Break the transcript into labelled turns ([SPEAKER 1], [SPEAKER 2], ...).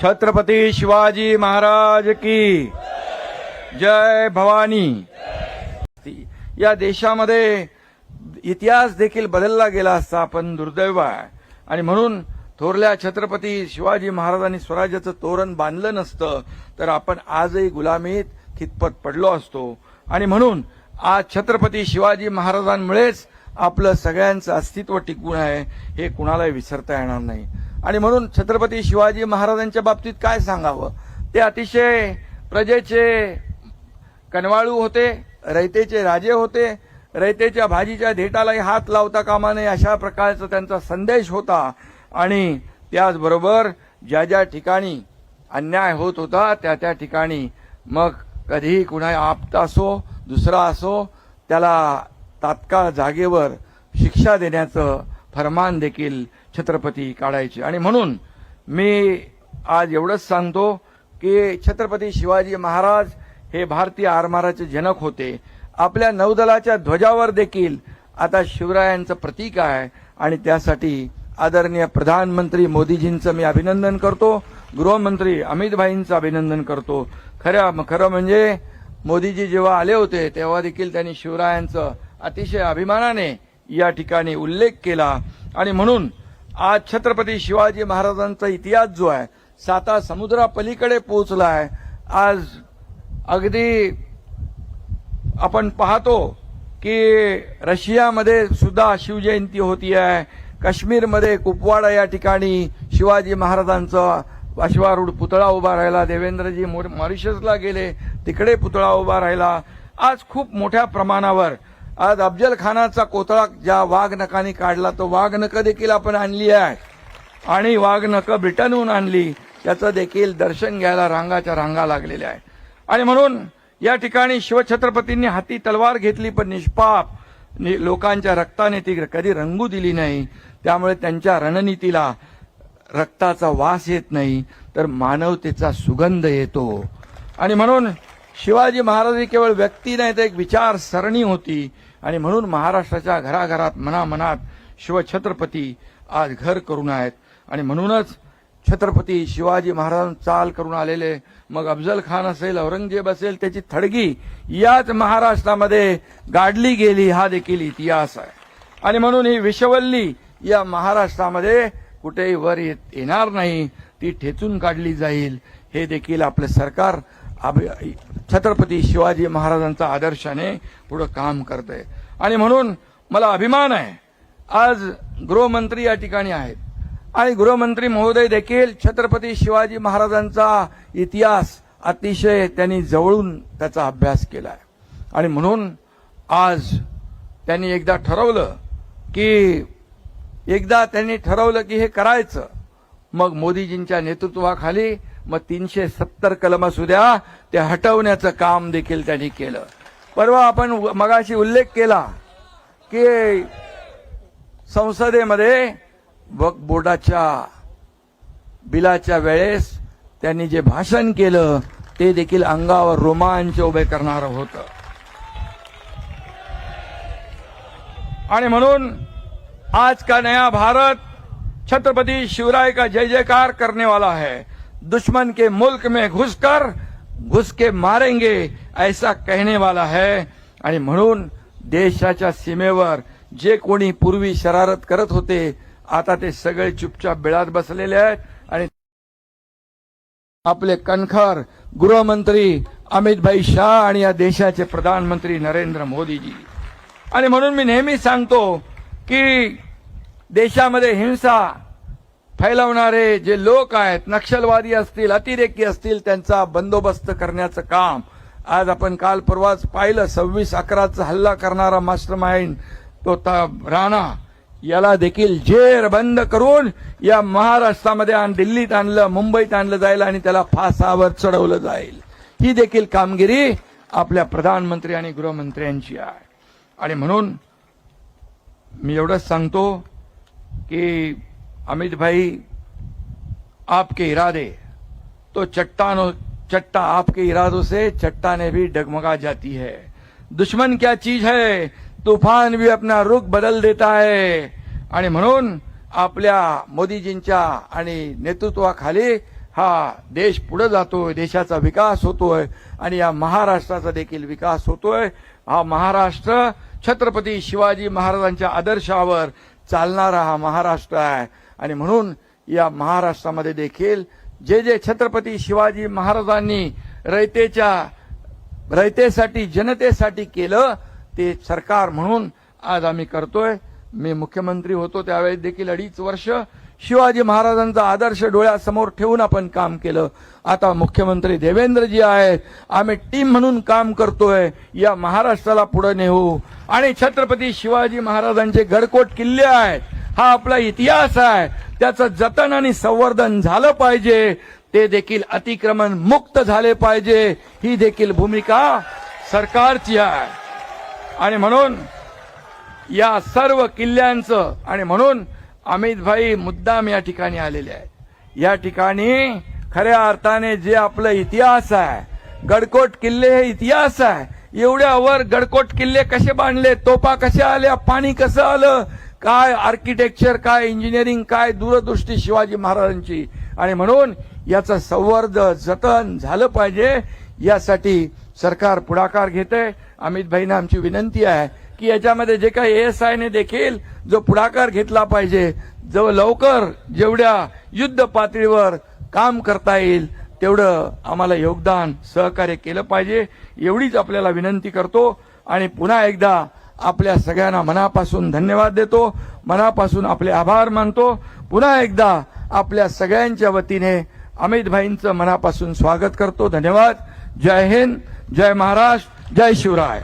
[SPEAKER 1] छत्रपती शिवाजी महाराज की जय भवानी. या देशामध्ये इतिहास देखील बदलला गेला असता आपण दुर्दैव आहे. आणि म्हणून थोरल्या छत्रपती शिवाजी महाराजांनी स्वराज्याचं तोरण बांधलं नसतं तर आपण आजही गुलामीत खितपत पडलो असतो. आणि म्हणून आज छत्रपती शिवाजी महाराजांमुळेच आपलं सगळ्यांचं अस्तित्व टिकून आहे हे कुणालाही विसरता येणार नाही. आणि म्हणून छत्रपती शिवाजी महाराजांच्या बाबतीत काय सांगावं? ते अतिशय प्रजेचे कनवाळू होते रयतेचे राजे होते रयतेच्या भाजीच्या धेटालाही हात लावता कामा नये अशा प्रकारचा त्यांचा संदेश होता. आणि त्याचबरोबर ज्या ज्या ठिकाणी अन्याय होत होता त्या त्या ठिकाणी मग कधीही कुणा आपता असो दुसरा असो त्याला तात्काळ जागेवर शिक्षा देण्याचं फरमान देखील छत्रपती काढायचे. आणि म्हणून मी आज एवढंच सांगतो की छत्रपती शिवाजी महाराज हे भारतीय आरमाराचे जनक होते. आपल्या नौदलाच्या ध्वजावर देखील आता शिवरायांचं प्रतीक आहे. आणि त्यासाठी आदरणीय प्रधानमंत्री मोदीजींचं मी अभिनंदन करतो. गृहमंत्री अमित भाईंचं अभिनंदन करतो. खरं खरं म्हणजे मोदीजी जेव्हा आले होते तेव्हा देखील त्यांनी शिवरायांचं अतिशय अभिमानाने या ठिकाणी उल्लेख केला. आणि म्हणून आज छत्रपती शिवाजी महाराजांचा इतिहास जो आहे साता समुद्रापलीकडे पोहोचला आहे. आज अगदी आपण पाहतो की रशियामध्ये सुद्धा शिवजयंती होती आहे. काश्मीरमध्ये कुपवाडा या ठिकाणी शिवाजी महाराजांचा अश्वारूढ पुतळा उभा राहिला. देवेंद्रजी मॉरिशसला गेले तिकडे पुतळा उभा राहिला. आज खूप मोठ्या प्रमाणावर आज अफजल खानाचा कोतळा ज्या वाघनकाने काढला तो वाघनक देखील आपण आणली आहे. आणि वाघनकं ब्रिटनहून आणली त्याचं देखील दर्शन घ्यायला रांगाच्या रांगा लागलेल्या आहे आणि म्हणून या ठिकाणी शिवछत्रपतींनी हाती तलवार घेतली पण निष्पाप लोकांच्या रक्ताने ती कधी रंगू दिली नाही. त्यामुळे त्यांच्या रणनीतीला रक्ताचा वास येत नाही तर मानवतेचा सुगंध येतो. आणि म्हणून शिवाजी महाराज ही केवळ व्यक्ती नाही तर एक विचार सरणी होती. आणि म्हणून महाराष्ट्राच्या घराघरात मनामनात शिवछत्रपती आज घर करून आहेत. आणि म्हणूनच छत्रपती शिवाजी महाराज चाल करून आलेले. मग अफजल खान असेल औरंगजेब असेल त्याची थडगी याच महाराष्ट्रामध्ये गाडली गेली. हा देखील इतिहास आहे. आणि म्हणून ही विषवल्ली या महाराष्ट्रामध्ये कुठेही वर येत- येणार नाही. ती ठेचून काढली जाईल. हे देखील आपलं सरकार अभि- छत्रपती शिवाजी महाराजांचा आदर्शाने पुढे काम करत आहे आणि म्हणून मला अभिमान आहे. आज गृहमंत्री या ठिकाणी आहेत. आणि गृहमंत्री महोदय देखील छत्रपती शिवाजी महाराजांचा इतिहास अतिशय त्यांनी जवळून त्याचा अभ्यास केला आहे आणि म्हणून आज त्यांनी एकदा ठरवलं की एकदा त्यांनी ठरवलं की हे करायचं. मग मोदीजींच्या नेतृत्वाखाली मग तीनशे सत्तर कलम असू द्या ते हटवण्याचं काम देखील त्यांनी केलं. परवा आपण मगाशी उल्लेख केला की संसदेमध्ये वक्फ बोर्डाच्या बिलाच्या वेळेस त्यांनी जे भाषण केलं ते देखील अंगावर रोमांच उभे करणारं होतं. आणि म्हणून आज का नया भारत छत्रपति शिवराय का जय जयकार करने वाला है दुश्मन के मुल्क में घुसकर घुस के मारेंगे ऐसा कहने वाला है। आणि म्हणून देशाच्या सीमेवर जे कोणी पूर्वी शरारत करत होते आता ते सगळे चुपचाप बिळात बसलेले आहेत. आणि आपले कणखर गृहमंत्री अमित भाई शाह आणि या देशाचे प्रधानमंत्री नरेंद्र मोदीजी. आणि म्हणून मी नेहमी सांगतो की देशामध्ये हिंसा फैलवणारे जे लोक आहेत नक्षलवादी असतील अतिरेकी असतील त्यांचा बंदोबस्त करण्याचं काम. आज आपण काल परवाच पाहिलं सव्वीस अकराचा हल्ला करणारा मास्टर माइंड तो राणा याला देखील जेर बंद करून या महाराष्ट्रामध्ये आण दिल्लीत आणलं मुंबईत आणलं जाईल आणि त्याला फासावर चढवलं जाईल. ही देखील कामगिरी आपल्या प्रधानमंत्री आणि गृहमंत्र्यांची आहे. आणि म्हणून मी एवढंच सांगतो की अमित भाई आपके इरादे। तो चट्टानों चट्टा आपके इरादों से चट्टाने भी डगमगा जाती है। दुश्मन क्या चीज है? तूफान भी अपना रुख बदल देता है। आणि म्हणून आपल्या मोदीजींच्या आणि नेतृत्वाखाली हा देश पुढे जातोय देशाचा विकास होतोय आणि या महाराष्ट्राचा देखील विकास होतोय. हा महाराष्ट्र छत्रपती शिवाजी महाराजांच्या आदर्शावर चालणारा हा महाराष्ट्र आहे. आणि म्हणून या महाराष्ट्रामध्ये देखील जे जे छत्रपती शिवाजी महाराजांनी रयतेच्या रयतेसाठी जनतेसाठी केलं ते सरकार म्हणून आज आम्ही करतोय. मी मुख्यमंत्री होतो त्यावेळेस देखील अडीच वर्ष शिवाजी महाराजांचा आदर्श डोळ्यासमोर ठेवून आपण काम केलं. आता मुख्यमंत्री देवेंद्रजी आहेत. आम्ही टीम म्हणून काम करतोय. या महाराष्ट्राला पुढे नेऊ. आणि छत्रपती शिवाजी महाराजांचे गडकोट किल्ले आहेत. हा आपला इतिहास आहे. त्याचं जतन आणि संवर्धन झालं पाहिजे. ते देखील अतिक्रमण मुक्त झाले पाहिजे. ही देखील भूमिका सरकारची आहे. आणि म्हणून या सर्व किल्ल्यांचं आणि म्हणून अमित भाई मुद्दाम या ठिकाणी आलेले आहे या ठिकाणी खऱ्या अर्थाने जे आपलं इतिहास आहे गडकोट किल्ले हे इतिहास आहे. एवढ्यावर गडकोट किल्ले कसे बांधले तोपा कशा आल्या पाणी कसं आलं काय आर्किटेक्चर काय इंजिनिअरिंग काय दूरदृष्टी शिवाजी महाराजांची? आणि म्हणून याचं संवर्धन जतन झालं पाहिजे. यासाठी सरकार पुढाकार घेते. अमित भाईना आमची विनंती आहे की याच्यामध्ये जे काही एस ने देखील जो पुढाकार घेतला पाहिजे जो लवकर जेवढ्या युद्ध पातळीवर काम करता येईल तेवढं आम्हाला योगदान सहकार्य केलं पाहिजे. एवढीच आपल्याला विनंती करतो. आणि पुन्हा एकदा आपल्या सगळ्यांना मनापासून धन्यवाद देतो. मनापासून आपले आभार मानतो. पुन्हा एकदा आपल्या सगळ्यांच्या वतीने अमित भाईंचं मनापासून स्वागत करतो. धन्यवाद. जय हिंद. जय महाराष्ट्र. जय शिवराय.